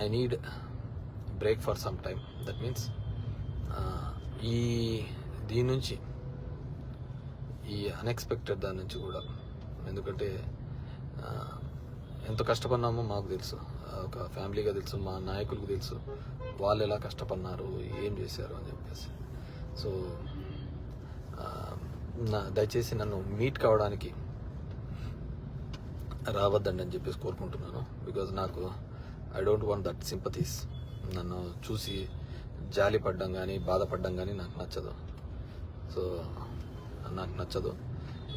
I need break for some time that means ఈ దీని నుంచి ఈ అన్ఎక్స్పెక్టెడ్ దాని నుంచి కూడా. ఎందుకంటే ఎంత కష్టపడినామో మాకు తెలుసు. ఒక ఫ్యామిలీగా తెలుసు మా నాయకులకు తెలుసు. వాళ్ళు ఎలా కష్టపడినారు ఏం చేశారు అని చెప్పేసి. సో నా దయచేసి నన్ను మీట్ కావడానికి రావద్దండి అని చెప్పేసి కోరుకుంటున్నాను. బికాజ్ నాకు I don't want that sympathies నన్ను చూసి జాలి పడ్డం కానీ బాధపడ్డం కానీ నాకు నచ్చదు. సో నాకు నచ్చదు.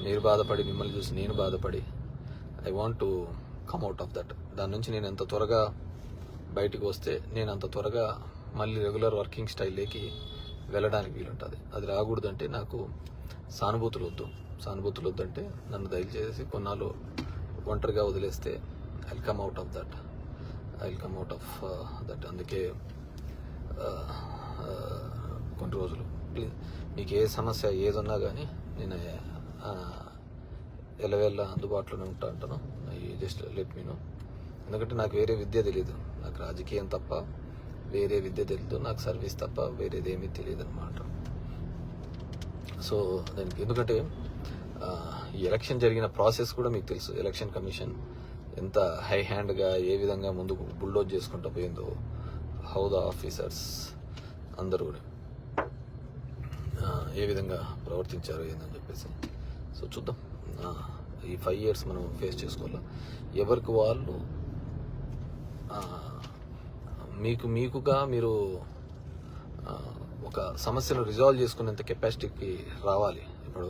మీరు బాధపడి మిమ్మల్ని చూసి నేను బాధపడి I want to come out of that దాని నుంచి నేను ఎంత త్వరగా బయటికి వస్తే నేను అంత త్వరగా మళ్ళీ రెగ్యులర్ వర్కింగ్ స్టైల్లోకి వెళ్ళడానికి వీలుంటుంది. అది రాకూడదంటే నాకు సానుభూతులు వద్దు. సానుభూతులు వద్దంటే నన్ను దయచేసి కొన్నాళ్ళు ఒంటరిగా వదిలేస్తే I come out of that I come out of that అందుకే uh, uh, కొన్ని రోజులు. ప్లీజ్ మీకు ఏ సమస్య ఏదున్నా కానీ నేను ఎలవేళ్ళ అందుబాటులోనే ఉంటా అంటాను. జస్ట్ లెట్ మీ నో ఎందుకంటే నాకు వేరే విద్య తెలియదు నాకు రాజకీయం తప్ప వేరే విద్య తెలియదు నాకు సర్వీస్ తప్ప వేరేది ఏమీ తెలియదు అనమాట సో దానికి ఎందుకంటే ఈ ఎలక్షన్ జరిగిన ప్రాసెస్ కూడా మీకు తెలుసు. ఎలక్షన్ కమిషన్ ఎంత హై హ్యాండ్గా ఏ విధంగా ముందుకు బుల్డోజ్ చేసుకుంటూ పోయిందో హౌ ద ఆఫీసర్స్ అందరూ కూడా ఏ విధంగా ప్రవర్తించారు ఏందని చెప్పేసి. సో చూద్దాం. ఈ ఫైవ్ ఇయర్స్ మనం ఫేస్ చేసుకోవాలి? ఎవరికి వాళ్ళు మీకు మీకుగా మీరు ఒక సమస్యను రిజాల్వ్ చేసుకునేంత కెపాసిటీకి రావాలి. ఇప్పుడు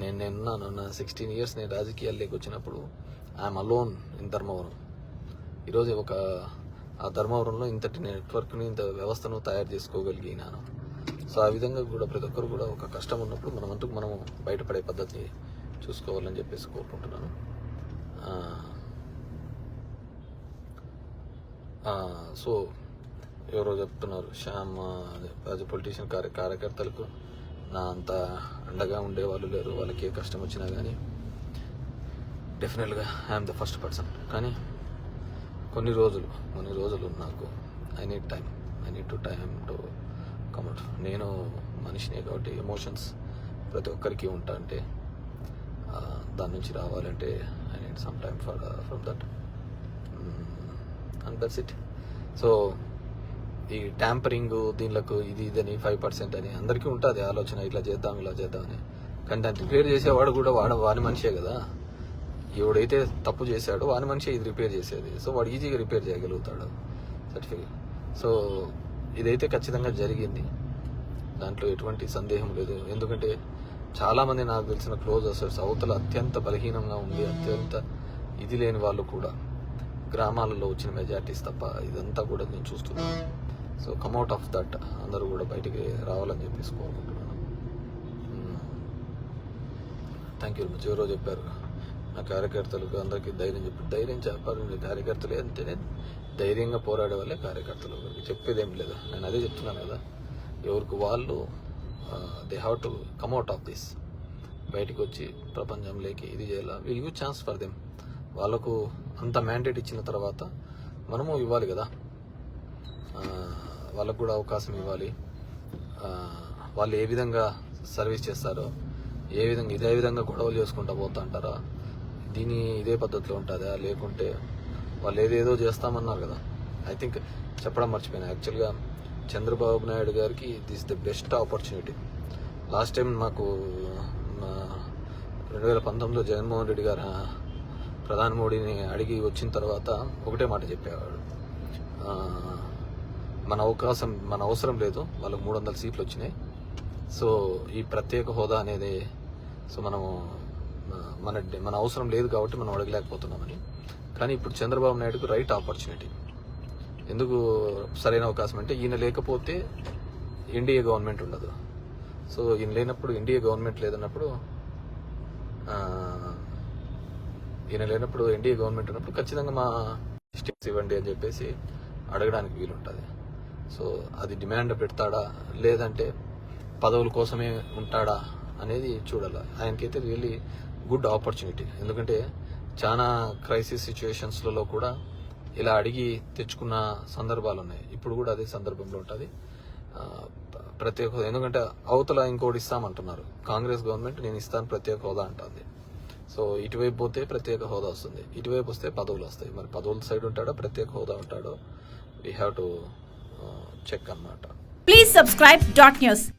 నేను నిన్న నా సిక్స్టీన్ ఇయర్స్ నేను రాజకీయాల్లోకి వచ్చినప్పుడు ఐఎమ్ అలోన్ ఇన్ ధర్మవరం ఈరోజు ఒక ఆ ధర్మవరంలో ఇంతటి నెట్వర్క్ని ఇంత వ్యవస్థను తయారు చేసుకోగలిగినాను. సో ఆ విధంగా కూడా ప్రతి ఒక్కరు కూడా ఒక కష్టం ఉన్నప్పుడు మనం అంటూ మనం బయటపడే పద్ధతి చూసుకోవాలని చెప్పేసి కోరుకుంటున్నాను. సో ఎవరో చెప్తున్నారు శ్యామ్ యాజ్ పొలిటీషియన్ కార్య కార్యకర్తలకు నా అంత అండగా ఉండే వాళ్ళు లేరు వాళ్ళకి ఏ కష్టం వచ్చినా కానీ డెఫినెట్గా ఐఎమ్ ద ఫస్ట్ పర్సన్ కానీ కొన్ని రోజులు కొన్ని రోజులు నాకు I need time I need to time to come out నేను మనిషినే కాబట్టి ఎమోషన్స్ ప్రతి ఒక్కరికి ఉంటా అంటే దాని నుంచి రావాలంటే I need some time for from that and that's it so ఈ ట్యాంపరింగ్ దీనిలకు ఇది ఇదని ఫైవ్ పర్సెంట్ అని అందరికీ ఉంటుంది ఆలోచన ఇట్లా చేద్దాం ఇలా చేద్దాం అని. కానీ దాన్ని క్లియర్ చేసేవాడు కూడా వాడ వాని మనిషే కదా. ఎవడైతే తప్పు చేశాడో వాని మనిషి ఇది రిపేర్ చేసేది. సో వాడు ఈజీగా రిపేర్ చేయగలుగుతాడు. సర్టిఫికేట్ సో ఇదైతే ఖచ్చితంగా జరిగింది. దాంట్లో ఎటువంటి సందేహం లేదు. ఎందుకంటే చాలామంది నాకు తెలిసిన క్లోజ్ అసలు అవతల అత్యంత బలహీనంగా ఉంది అత్యంత ఇది లేని వాళ్ళు కూడా గ్రామాలలో వచ్చిన మెజార్టీస్ తప్ప ఇదంతా కూడా నేను చూస్తున్నాను. సో కమ్అట్ ఆఫ్ దట్ అందరూ కూడా బయటికి రావాలని చెప్పేసి కోరుకుంటున్నాను. థ్యాంక్ యూ మచ్ ఎవరో చెప్పారు. నా కార్యకర్తలకు అందరికీ ధైర్యం చెప్పి ధైర్యం చెప్పారు కార్యకర్తలు అంటేనే ధైర్యంగా పోరాడే వాళ్ళే కార్యకర్తలు. చెప్పేది ఏం లేదు. నేను అదే చెప్తున్నాను కదా ఎవరికి వాళ్ళు they have to come out of this బయటకు వచ్చి ప్రపంచంలోకి ఇది చేయాలా? Will you chance for them వాళ్ళకు అంత మ్యాండేట్ ఇచ్చిన తర్వాత మనము ఇవ్వాలి కదా. వాళ్ళకు కూడా అవకాశం ఇవ్వాలి. వాళ్ళు ఏ విధంగా సర్వీస్ చేస్తారో ఏ విధంగా ఇదే విధంగా గొడవలు చేసుకుంటా పోతా అంటారా? దీని ఇదే పద్ధతిలో ఉంటుందా? లేకుంటే వాళ్ళు ఏదేదో చేస్తామన్నారు కదా. ఐ థింక్ చెప్పడం మర్చిపోయాను. యాక్చువల్గా చంద్రబాబు నాయుడు గారికి this the best opportunity last time మాకు రెండు వేల పంతొమ్మిదిలో జగన్మోహన్ రెడ్డి గారు ప్రధాని మోడీని అడిగి వచ్చిన తర్వాత ఒకటే మాట చెప్పేవాడు. మన అవకాశం మన అవసరం లేదు. వాళ్ళకి మూడు వందల సీట్లు వచ్చినాయి. సో ఈ ప్రత్యేక హోదా అనేది సో మనము మన మన అవసరం లేదు కాబట్టి మనం అడగలేకపోతున్నామని. కానీ ఇప్పుడు చంద్రబాబు నాయుడుకు రైట్ ఆపర్చునిటీ. ఎందుకు సరైన అవకాశం అంటే ఈయన లేకపోతే ఎన్డీఏ గవర్నమెంట్ ఉండదు. సో ఈయన లేనప్పుడు ఎన్డీఏ గవర్నమెంట్ లేదన్నప్పుడు ఈయన లేనప్పుడు ఎన్డీఏ గవర్నమెంట్ ఉన్నప్పుడు ఖచ్చితంగా మా స్టేట్స్ ఇవ్వండి అని చెప్పేసి అడగడానికి వీలుంటుంది. సో అది డిమాండ్ పెడతాడా? లేదంటే పదవుల కోసమే ఉంటాడా అనేది చూడాలి. ఆయనకైతే రియల్లీ గుడ్ ఆపర్చునిటీ ఎందుకంటే చాలా క్రైసిస్ సిచ్యువేషన్స్లలో కూడా ఇలా అడిగి తెచ్చుకున్న సందర్భాలు ఉన్నాయి ఇప్పుడు కూడా అదే సందర్భంలో ఉంటుంది. ప్రత్యేక హోదా. ఎందుకంటే అవతల ఇంకోటి ఇస్తామంటున్నారు. కాంగ్రెస్ గవర్నమెంట్ నేను ఇస్తాను ప్రత్యేక హోదా అంటుంది. సో ఇటువైపు పోతే ప్రత్యేక హోదా వస్తుంది. ఇటువైపు వస్తే పదవులు వస్తాయి. మరి పదవుల సైడ్ ఉంటాడో ప్రత్యేక హోదా ఉంటాడో వీ హ్యావ్ టు చెక్ అన్నమాట. Please subscribe dot news